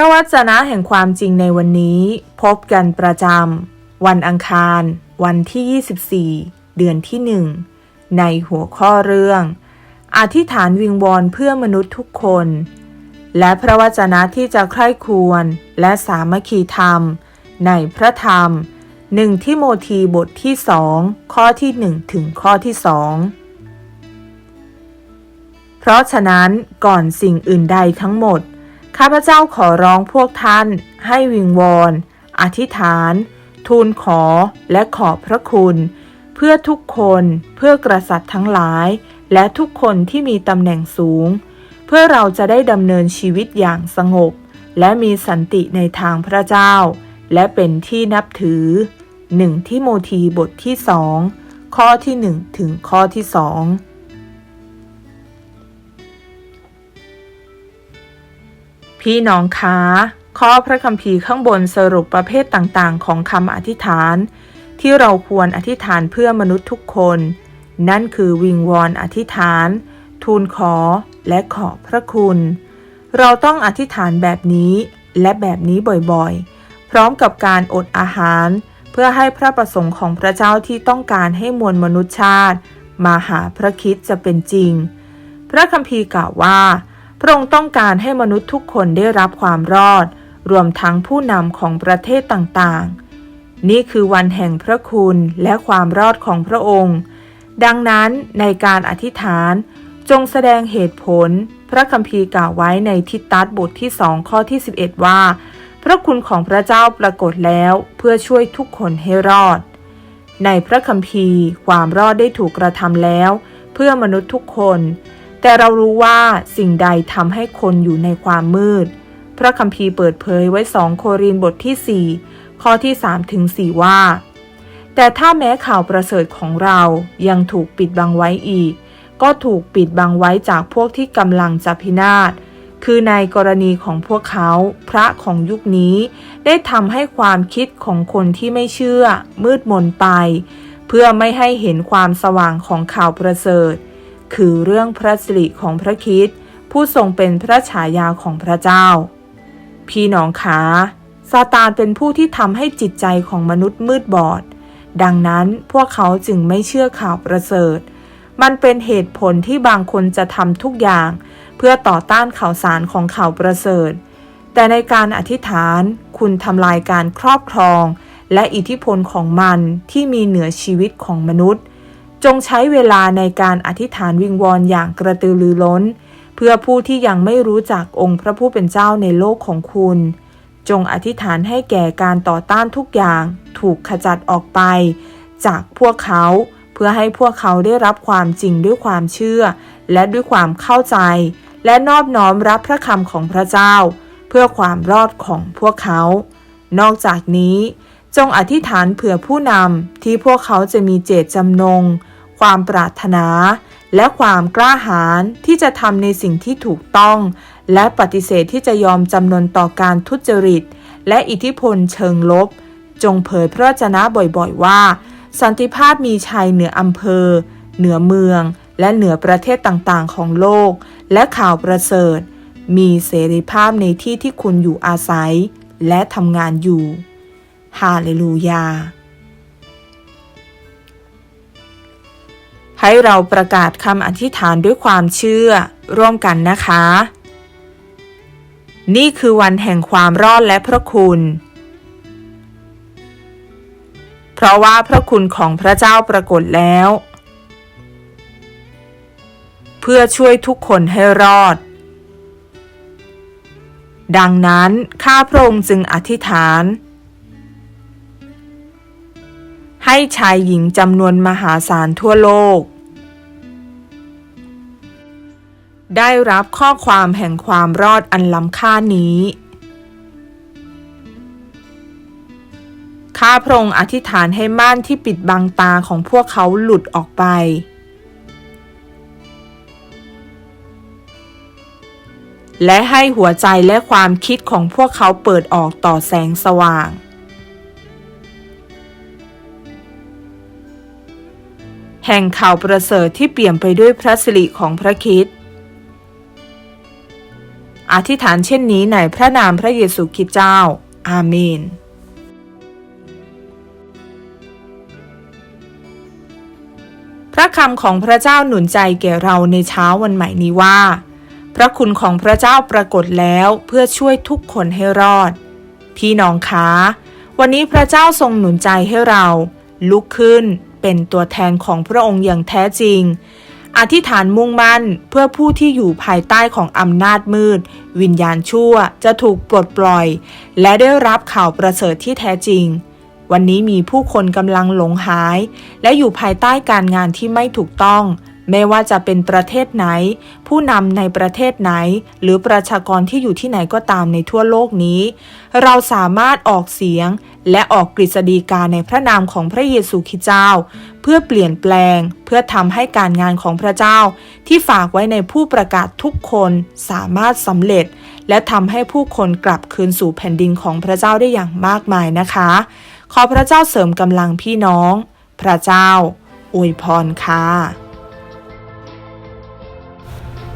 ระวจนะแห่งความจริงในวันนี้ พบกันประจำวันอังคาร วันที่ 24 เดือนที่ 1 ในหัวข้อเรื่อง อธิษฐานวิงวอนเพื่อมนุษย์ทุกคน และพระวจนะที่จะใคร่ควรและสามัคคีธรรม ในพระธรรมหนึ่งที่โมธีบทที่สองข้อที่1ถึงข้อที่สองเพราะฉะนั้นก่อนสิ่งอื่นใดทั้งหมด ข้าพเจ้าขอร้องพวกท่านให้วิงวอน อธิษฐาน ทูลขอและขอบพระคุณ เพื่อทุกคนเพื่อกษัตริย์ทั้งหลาย และทุกคนที่มีตำแหน่งสูง เพื่อเราจะได้ดำเนินชีวิตอย่างสงบ และมีสันติในทางพระเจ้า และเป็นที่นับถือหนึ่งที่โมธีบทที่สองข้อที่หนึ่งถึงข้อที่สอง พี่น้องคะข้อพระคัมภีร์ข้างบนสรุปประเภทต่างๆ ของคำอธิษฐาน ที่เราควรอธิษฐานเพื่อมนุษย์ทุกคน นั่นคือวิงวอนอธิษฐาน ทูลขอและขอบพระคุณ เราต้องอธิษฐานแบบนี้และแบบนี้บ่อยๆ พร้อมกับการอดอาหาร เพื่อให้พระประสงค์ของพระเจ้าที่ต้องการให้มวลมนุษยชาติ มาหาพระคิดจะเป็นจริง พระคัมภีร์กล่าวว่า พระองค์ต้องการให้มนุษย์ทุกคนได้รับความรอด รวมทั้งผู้นำของประเทศต่างๆ นี่คือวันแห่งพระคุณและความรอดของพระองค์ ดังนั้นในการอธิษฐานจงแสดงเหตุผล พระคัมภีร์กล่าวไว้ในทิตตัสบทที่สองข้อที่ 11 ว่า พระคุณของพระเจ้าปรากฏแล้วเพื่อช่วยทุกคนให้รอด ในพระคัมภีร์ ความรอดได้ถูกกระทำแล้ว เพื่อมนุษย์ทุกคน แต่เรารู้ว่าสิ่งใดทำให้คนอยู่ในความมืด พระคัมภีร์เปิดเผยไว้สองโครินบทที่ 4 ข้อที่3ถึง4ว่า แต่ถ้าแม้ข่าวประเสริฐของเรายังถูกปิดบังไว้อีก ก็ถูกปิดบังไว้จากพวกที่กำลังจะพินาศคือในกรณีของพวกเขาพระของยุคนี้ ได้ทำให้ความคิดของคนที่ไม่เชื่อ มืดมนไป เพื่อไม่ให้เห็นความสว่างของข่าวประเสริฐ คือเรื่องพระสิริของพระคิดผู้ทรงเป็นพระฉายาของพระเจ้า พี่น้องขาซาตานเป็นผู้ที่ทำให้จิตใจของมนุษย์มืดบอด ดังนั้นพวกเขาจึงไม่เชื่อข่าวประเสริฐ มันเป็นเหตุผลที่บางคนจะทำทุกอย่าง เพื่อต่อต้านข่าวสารของข่าวประเสริฐ แต่ในการอธิษฐานคุณทำลายการครอบครอง และอิทธิพลของมันที่มีเหนือชีวิตของมนุษย์ จงใช้เวลาในการอธิษฐานวิงวอนอย่างกระตือรือร้น เพื่อผู้ที่ยังไม่รู้จักองค์พระผู้เป็นเจ้าในโลกของคุณ จงอธิษฐานให้แก่การต่อต้านทุกอย่าง ถูกขจัดออกไป จากพวกเขาเพื่อให้พวกเขาได้รับความจริงด้วยความเชื่อ และด้วยความเข้าใจ และนอบน้อมรับพระคำของพระเจ้า เพื่อความรอดของพวกเขา นอกจากนี้ จงอธิษฐานเผื่อผู้นำที่พวกเขาจะมีเจตจำนง ความปรารถนา และความกล้าหาญที่จะทำในสิ่งที่ถูกต้อง และปฏิเสธที่จะยอมจำนนต่อการทุจริต และอิทธิพลเชิงลบ จงเผยพระวจนะบ่อยๆว่า สันติภาพมีชัยเหนืออำเภอ เหนือเมือง และเหนือประเทศต่างๆ ของโลก และข่าวประเสริฐ มีเสรีภาพในที่ที่คุณอยู่อาศัย และทำงานอยู่ ฮาเลลูยา ให้เราประกาศคำอธิษฐานด้วยความเชื่อร่วมกันนะคะ นี่คือวันแห่งความรอดและพระคุณ เพราะว่าพระคุณของพระเจ้าปรากฏแล้ว เพื่อช่วยทุกคนให้รอดดังนั้น ข้าพระองค์จึงอธิษฐาน ให้ชายหญิงจำนวนมหาศาลทั่วโลก ได้รับข้อความแห่งความรอดอันล้ำค่านี้ ข้าพระองค์อธิษฐานให้ม่านที่ปิดบังตาของพวกเขาหลุดออกไปและให้หัวใจและความคิดของพวกเขาเปิดออกต่อแสงสว่าง แห่งข่าวประเสริฐที่เปี่ยมไปด้วยพระสิริของพระคิดอธิษฐานเช่นนี้ในพระนามพระเยซูคริสต์เจ้า อาเมน พระคำของพระเจ้าหนุนใจแก่เราในเช้าวันใหม่นี้ว่า พระคุณของพระเจ้าปรากฏแล้วเพื่อช่วยทุกคนให้รอด พี่น้องคะ วันนี้พระเจ้าทรงหนุนใจให้เรา ลุกขึ้น เป็นตัวแทนของพระองค์อย่างแท้จริง อธิษฐานมุ่งมั่นเพื่อผู้ที่อยู่ภายใต้ของอำนาจมืด วิญญาณชั่วจะถูกปลดปล่อย และได้รับข่าวประเสริฐที่แท้จริง วันนี้มีผู้คนกำลังหลงหาย และอยู่ภายใต้การงานที่ไม่ถูกต้อง ไม่ว่าจะเป็นประเทศไหน ผู้นำในประเทศไหน หรือประชากรที่อยู่ที่ไหนก็ตามในทั่วโลกนี้ เราสามารถออกเสียง และออกกฤษฎีกาในพระนามของพระเยซูคริสต์เจ้า เพื่อเปลี่ยนแปลง เพื่อทำให้การงานของพระเจ้า ที่ฝากไว้ในผู้ประกาศทุกคนสามารถสำเร็จ และทำให้ผู้คนกลับคืนสู่แผ่นดินของพระเจ้าได้อย่างมากมายนะคะ ขอพระเจ้าเสริมกำลังพี่น้อง พระเจ้าอวยพรค่ะ